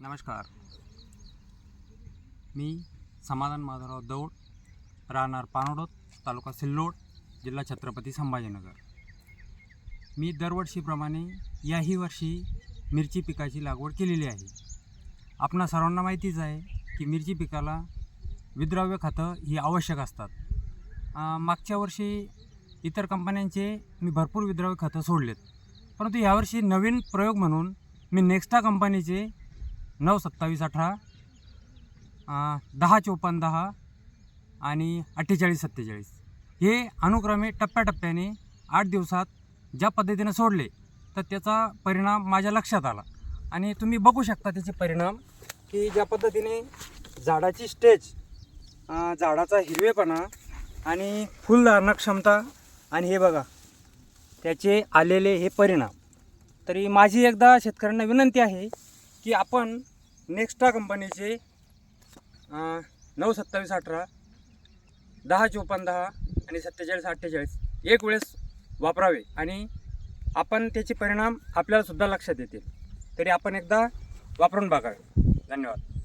नमस्कार. मी समाधान माधवराव दौड राहणार पानोडोत तालुका सिल्लोड जिल्हा छत्रपती संभाजीनगर. मी दरवर्षीप्रमाणे याही वर्षी मिरची पिकाची लागवड केलेली आहे. आपणा सर्वांना माहितीच आहे की मिरची पिकाला विद्राव्य खतं ही आवश्यक असतात. मागच्या वर्षी इतर कंपन्यांचे मी भरपूर विद्राव्य खतं सोडलेत. परंतु यावर्षी नवीन प्रयोग म्हणून मी नेक्स्टा कंपनीचे नऊ सत्तावीस अठरा दहा चोपन्न दहा आणि अठ्ठेचाळीस सत्तेचाळीस. हे अनुक्रमे टप्प्याटप्प्याने आठ दिवसात ज्या पद्धतीनं सोडले तर त्याचा परिणाम माझ्या लक्षात आला. आणि तुम्ही बघू शकता त्याचे परिणाम की ज्या पद्धतीने झाडाची स्टेज झाडाचा हिरवेपणा आणि फुलधारणा क्षमता आणि हे बघा त्याचे आलेले हे परिणाम. तरी माझी एकदा शेतकऱ्यांना विनंती आहे की आपण नेक्स्टा कंपनीचे नऊ सत्तावीस अठरा दहा चोपन्न दहा आणि सत्तेचाळीस अठ्ठेचाळीस एक वेळेस वापरावे आणि आपण त्याचे परिणाम आपल्यालासुद्धा लक्षात येतील. तरी आपण एकदा वापरून बघावे. धन्यवाद.